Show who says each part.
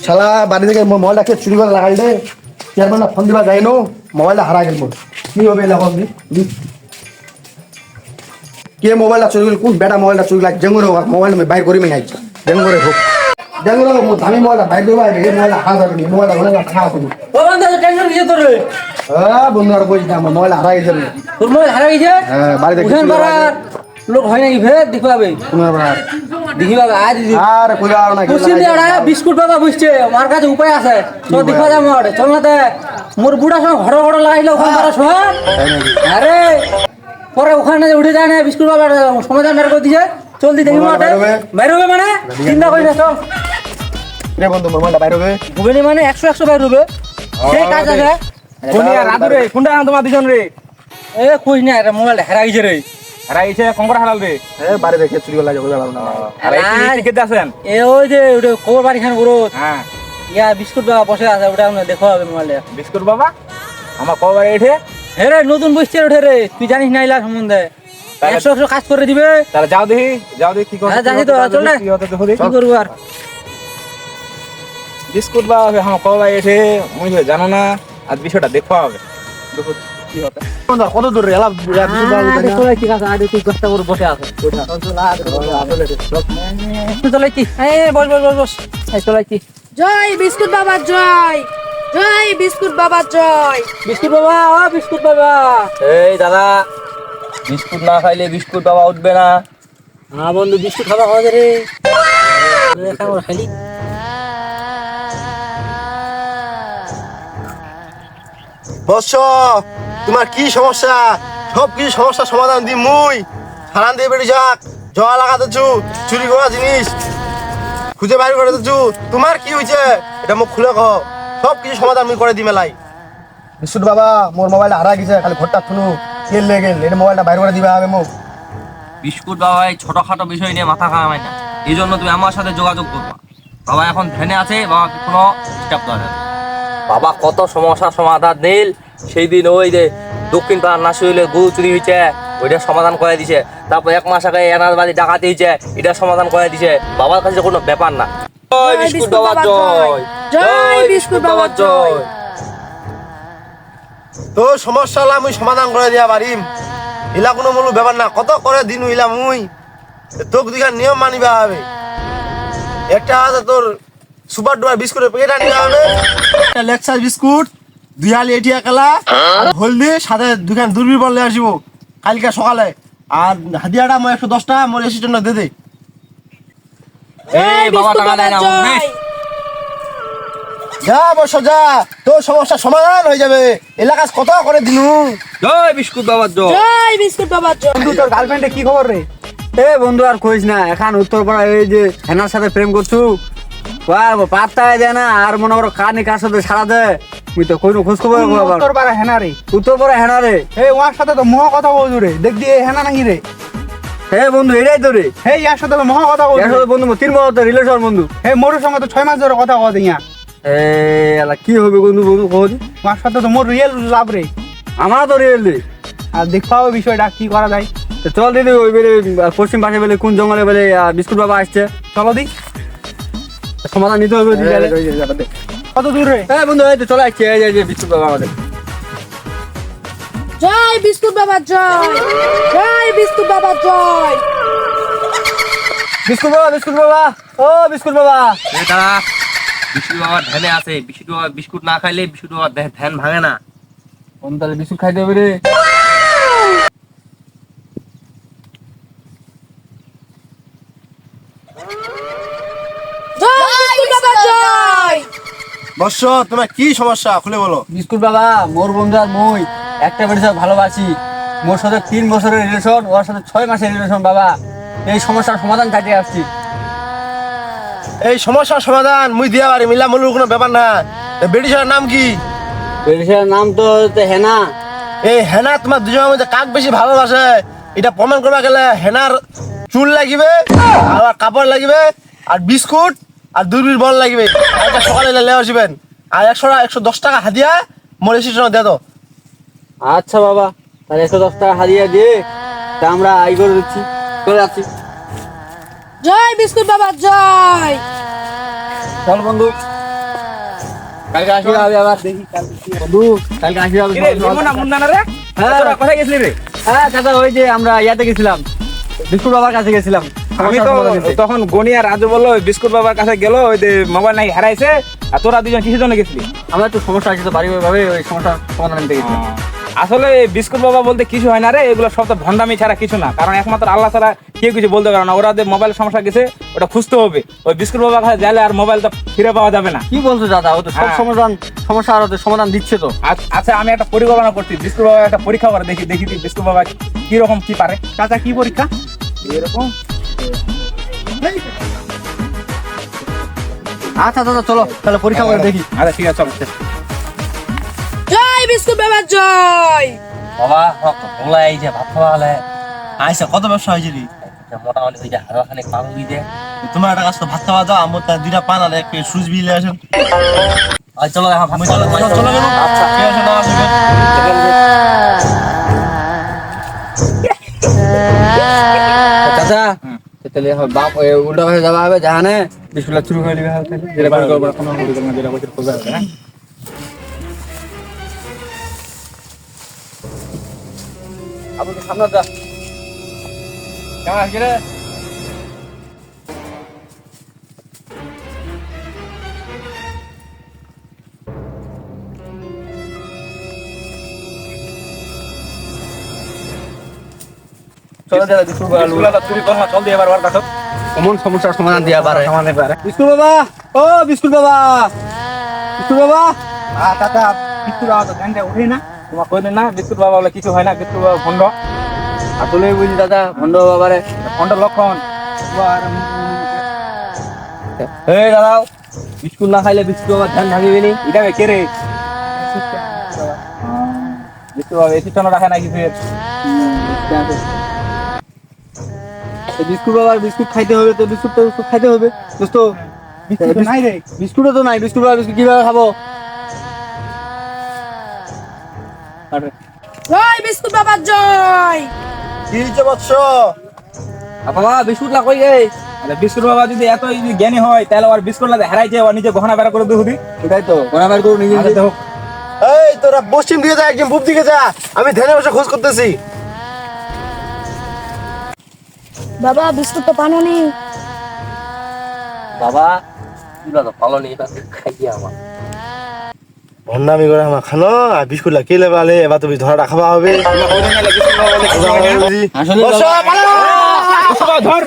Speaker 1: শালা বাড়ি থেকে মো- মোবাইলটা কে চুরি করে লাগাই দে চেয়ারম্যানটা ফোন দিবা যাই নো? মোবাইলটা হারা গেল। কি হবে কে মোবাইলটা চুরি করল? কোন বেটা মোবাইলটা চুরি লাগে জেঙ্গুরে হোক মোবাইল আমি বাইর করি আইছে জেঙ্গুরে হোক জেঙ্গুরে হোক মোর দামি মোবাইলটা বাইর দেবা এই মোবাইলটা হারা যাবে নি মোবাইলটা ঘরে খাওয়া তুমি
Speaker 2: ও বান্ধব টেনশন কিসে তোর?
Speaker 1: হ্যাঁ বন্ধু আর বলছি না মোবাইল হারা গেছে
Speaker 2: তোর মোবাইল হারা গেছে?
Speaker 1: হ্যাঁ বাড়িতে
Speaker 2: লোক হয় নাকি ফের দেখি পাবে
Speaker 1: তোমার
Speaker 2: দেখি পাবে আজ
Speaker 1: আর না
Speaker 2: ওরা বিস্কুট বাবা বুঝছে আমার কাছে উপায় আছে। তো দেখা যাবে ওটা চল না মোর বুড়া সব ঘর ঘর লাগাইলে ওখানে তারা শোন আরে পরে ওখানে উঠে যায় না বিস্কুট বাবা সমাধান বের করে দিছে। চল দি দেখি
Speaker 1: বেরোবে?
Speaker 2: বেরোবে মানে চিন্তা করি না চল
Speaker 1: রে বন্ধু মোর মোবাইলটা বাইর হবে
Speaker 2: হবে নি মানে একশো একশো বেরোবে সেই কাজ আছে।
Speaker 3: কোনিয়া রাধু রে কোনটা তোমার দুজন রে
Speaker 2: এ কই না এটা মোবাইল হেরা গেছে রে
Speaker 3: আর রে
Speaker 1: এ বাড়ি চুরি না।
Speaker 3: আর এই
Speaker 2: আর-
Speaker 3: আছেন
Speaker 2: এ ওই যে ওটা খবর বাড়ি খান গুরু
Speaker 3: হ্যাঁ।
Speaker 2: ইয়া বিস্কুট বাবা বসে আছে ওটা আমরা দেখো হবে মোবাইলে।
Speaker 3: বিস্কুট বাবা? আমার কবার এঠে?
Speaker 2: হে রে নতুন বসছে ওঠে রে। তুই জানিস না ইলা সম্বন্ধে?
Speaker 3: তাহলে-
Speaker 2: একশো একশো কাজ করে দিবে।
Speaker 3: তাহলে যাও দেখি যাও দেখি কি
Speaker 2: হ্যাঁ, তো, চল।
Speaker 3: কি দেখি
Speaker 2: কি করব আর?
Speaker 3: বিস্কুট বাবা আমার কবার এঠে। মুই জানো না? আর বিষয়টা দেখো হবে দেখো। কি হতে
Speaker 1: বন্ধু কত দূর রে
Speaker 2: আছে তুই করে বসে আছে। চলে কি? এই বস বস বস বস। এই চলে কি?
Speaker 4: জয় বিস্কুট বাবা জয়! জয় বিস্কুট বাবা জয়!
Speaker 2: বিস্কুট বাবা ও বিস্কুট বাবা।
Speaker 5: এই দাদা বিস্কুট না খাইলে বিস্কুট বাবা উঠবে না।
Speaker 2: হ্যাঁ বন্ধু বিস্কুট খাবা খাওয়া রে দেখা খালি
Speaker 1: বৎস তোমার কি সমস্যা? সব কিছু সমস্যার সমাধান দি মুই। হারান দিয়ে বেড়ে যাক। জয়া লাগাতে চু চুরি। করা জিনিস। খুঁজে বাইর করে দিচ্ছু তোমার কি হয়েছে এটা মুখ খুলে কহ সব কিছু সমাধান মুই করে দি মেলাই বিশুট বাবা মোর মোবাইলটা হারা গেছে খালি ঘরটা থুনু। তেল লেগে গেল? এটা মোবাইলটা বাইর করে দিবা হবে মুখ।
Speaker 5: বিস্কুট বাবা এই ছোটখাটো বিষয় নিয়ে মাথা খাওয়াই না। এই জন্য তুমি আমার সাথে যোগাযোগ করবা। বাবা এখন ধ্যানে আছে বাবা কোনো ডিস্টার্ব দরকার বাবা কত সমস্যার সমাধান দিল। সেই দিন ওই যে দক্ষিণ পাড়ার নাসি হইলে গরু চুরি হয়েছে ওইটা সমাধান করে দিছে। তারপর এক মাস আগে এনারবাদি ডাকাতি হয়েছে এটা সমাধান করে দিছে। বাবার কাছে কোনো ব্যাপার না। জয় বিস্কুট বাবা জয়।
Speaker 4: জয়। বিস্কুট বাবা জয়।
Speaker 1: তো সমস্যা হলে মুই সমাধান করে দিয়া পারিম ইলা কোনো মূল ব্যাপার না কত করে দিন ইলা মুই? তোক দিঘা নিয়ম মানিবা হবে। একটা আছে তোর সুপার ডুয়ার বিস্কুটের প্যাকেট আনিবা হবে। একটা লেক্সার বিস্কুট দুই হালি এটিয়া কালা হলদি সাথে দুখান দূরবীর বললে আসিব কালকে সকালে। আর হাদিয়াটা একশো দশটা অ্যাসিস্ট্যান্ট দে দে
Speaker 5: এই বাবা টাকা দেয় না
Speaker 1: যা বসো যা তোর সমস্যা সমাধান হয়ে যাবে। এলাকা কত করে দিনু?
Speaker 5: জয় বিস্কুট বাবা জয়।
Speaker 4: জয় বিস্কুট বাবা জয়।
Speaker 3: বন্ধু তোর গার্লফ্রেন্ডে কি খবর রে
Speaker 2: এ বন্ধু আর কইস না এখন উত্তরপাড়া এই যে হেনার সাথে প্রেম করছু আর পাত্তাই দেয় না আর মনে করো কানে কার সাথে সারা দে। মুই তো কইনো খোঁজ খবর
Speaker 3: তোর
Speaker 2: খবর
Speaker 3: পারে হেনা রে।
Speaker 2: উত্তরপাড়া হেনা রে।
Speaker 3: এই ওর সাথে তো মহা কথা বলছু রে। দেখ দিয়ে হেনা নাকি রে।
Speaker 2: হে বন্ধু এটাই তো রে।
Speaker 3: এই ইয়ার সাথে তো মহা কথা বলছু
Speaker 2: সাথে বন্ধু তিন বছর রিলেশন বন্ধু।
Speaker 3: এই মোর সঙ্গে তো ছয় মাস ধরে কথা কথা ইয়া।
Speaker 2: এ এলা কি হবে বন্ধু বন্ধু কই
Speaker 3: ওর সাথে তো মোর রিয়েল লাভ রে।
Speaker 2: আমার তো রিয়েল রে।
Speaker 3: আর হবে বিষয়টা কি করা যায়।
Speaker 2: তো চল দিদি ওই বেলে পশ্চিম পাশে বেলে কোন জঙ্গলে বেলে বিস্কুট বাবা আসছে।
Speaker 3: চলো দি।
Speaker 2: সমাধান নিতে হবে গেলে।
Speaker 3: কত দূরে
Speaker 2: হ্যাঁ বন্ধু এই তো চলে আসছে এই যে- বিস্কুট বাবা আমাদের।
Speaker 4: জয় বিস্কুট বাবা জয়। জয় বিস্কুট বাবা জয়।
Speaker 2: বিস্কুট বাবা বিস্কুট বাবা। ও বিস্কুট বাবা।
Speaker 5: এই দাঁড়া বিস্কুট বাবা ধ্যানে আছে। বিস্কুট বাবা বিস্কুট না খাইলে বিস্কুট বাবা ধ্যান ধ্যান ভাঙে না।
Speaker 2: কোন তাহলে বিস্কুট খাইতে হবে রে
Speaker 4: জয় বিস্কুট বাবা জয়
Speaker 1: বর্ষ তোমার কি সমস্যা? খুলে বলো।
Speaker 2: বিস্কুট বাবা মোর বন্ধু আর মই একটা বেড়ে ভালোবাসি। মোর সাথে তিন বছরের রিলেশন ওর সাথে ছয় মাসের রিলেশন বাবা। এই সমস্যার সমাধান কাটিয়ে আসছি।
Speaker 1: এই সমস্যার সমাধান মুই দিয়া পারি মিলা মূলুর কোনো ব্যাপার না। ব্রিটিশের নাম কি?
Speaker 2: বেড়েছের নাম তো হেনা।
Speaker 1: এই হেনা তোমার দুজনের মধ্যে কাক বেশি ভালোবাসে? এটা প্রমাণ করবা গেলে হেনার চুল লাগিবে আর কাপড় লাগিবে আর বিস্কুট আর দুর্বির বল লাগিবে। কালকে সকালে লেলে আসবেন। আর একশো একশো দশ টাকা হাদিয়া মোর এসিস্ট্যান্ট দে তো
Speaker 2: আচ্ছা বাবা তাহলে একশো দশ টাকা হারিয়ে দিয়ে তা আমরা আই করে দিচ্ছি চলে যাচ্ছি
Speaker 4: জয় বিস্কুট বাবা জয়।
Speaker 2: চল বন্ধু। কালকে আসবি হবে আবার? দেখি বন্ধু কালকে আসবি হবে?
Speaker 3: কিরে, লিমো না মুন্না না রে?
Speaker 2: হ্যাঁ।
Speaker 3: কোথায় গেছিলি রে?
Speaker 2: হ্যাঁ দাদা ওই যে আমরা ইয়াতে গেছিলাম। বিস্কুট বাবার কাছে গেছিলাম।
Speaker 3: আমি তো তখন গনি আর রাজু বলল বিস্কুট বাবার কাছে গেল ওই যে মোবাইল নাকি হারাইছে আর তোরা দুজন কিসের জন্য গেছিলি?
Speaker 2: আমার একটু সমস্যা আছে তো বাড়ি ভাবে ওই সমস্যা সমাধান নিতে গেছিলাম।
Speaker 3: আসলে বিস্কুট বাবা বলতে কিছু হয় না রে এগুলো সব তো ভন্ডামি ছাড়া কিছু না কারণ একমাত্র আল্লাহ ছাড়া কেউ কিছু বলতে পারে না ওরা যে মোবাইল সমস্যা গেছে ওটা খুঁজতে হবে। ওই বিস্কুট বাবার কাছে গেলে আর মোবাইলটা ফিরে পাওয়া যাবে না।
Speaker 2: কি বলছো দাদা ও তো সব
Speaker 3: হ্যাঁ।
Speaker 2: সমাধান সমস্যা আর ওদের সমাধান দিচ্ছে তো।
Speaker 3: আচ্ছা আমি একটা পরিকল্পনা করছি বিস্কুট বাবা একটা পরীক্ষা করে দেখি দেখি বিস্কুট বাবা কি রকম কি পারে। চাচা কি পরীক্ষা? এরকম
Speaker 2: আচ্ছা দাদা চলো তাহলে পরীক্ষা করে দেখি।
Speaker 3: আচ্ছা ঠিক আছে চলো।
Speaker 4: জয় বিস্কুট বাবার জয়।
Speaker 5: বাবা বলা এই যে ভাত খাওয়া হলে।
Speaker 1: আইসা কত ব্যবসা হয়েছে রে?
Speaker 5: মোটামুটি ওই যে হারো খানে পাগল দিয়ে
Speaker 1: তোমার একটা কাজ তো ভাত খাওয়া দাও আমার তার দুইটা পান আর এক সুজ বিলে আসেন।
Speaker 5: আর চলো
Speaker 1: চলো চলো। চলো আচ্ছা
Speaker 2: তাহলে বাপ উল্টা ভাবে যাওয়া হবে জাহানে বিস্কুট শুরু করে দিবে
Speaker 3: যেটা পরিকল্পনা হ্যাঁ?
Speaker 2: সামনে যা।
Speaker 3: কেমন আছিস
Speaker 2: কোন সমস্যার সমাধান দিয়া পারে।
Speaker 3: সমানে পারে।
Speaker 2: বিস্কুট বাবা ও বিস্কুট বাবা। বিস্কুট বাবা।
Speaker 3: আ দাদা বিস্কুট বাবা তো উঠে না। তোমার কই না বিস্কুট বাবা বলে কিছু হয় না বিস্কুট বাবা ভন্ড
Speaker 2: আসলে বুঝি দাদা ভন্ড বাবারে।
Speaker 3: ভন্ড লক্ষণ।
Speaker 2: এই দাদা বিস্কুট না খাইলে বিস্কুট বাবা ধ্যান ভাঙিবে নি।
Speaker 3: এটা কে রে? বিস্কুট বাবা। এসি টানো রাখে না কিছু
Speaker 2: এই বিস্কুট বাবার বিস্কুট খাইতে হবে তো বিস্কুট তো বিস্কুট খাইতে হবে। দোস্ত
Speaker 3: নাই রে।
Speaker 2: বিস্কুটও তো নাই বিস্কুট বাবা বিস্কুট কীভাবে খাব?
Speaker 4: জয় বিস্কুট বাবার জয়।
Speaker 1: কি হয়েছে বৎস?
Speaker 2: বাবা বিস্কুট না কই গে।
Speaker 3: আরে বিস্কুট বাবা যদি এত যদি জ্ঞানী হয় তাহলে আর বিস্কুট লাগে হারাইছে আর নিজে গহনা বেড়া করে দেখুদি
Speaker 2: সেটাই তো কোনা বের করো নিজে।
Speaker 3: দেখো।
Speaker 1: এই তোরা পশ্চিম দিকে যা একদম পূব দিকে যা। আমি ধ্যানে বসে খোঁজ করতেছি।
Speaker 4: বাবা বিস্কুট তো পানো নি
Speaker 5: বাবা তুলা তো পালো নেই খাই খাইয়ে আমার।
Speaker 1: ভন্ডামি করে আমার খানো আর বিস্কুট লা কে লেবালে এবার তুমি ধরা রাখবা হবে।
Speaker 3: বাবা। ধর।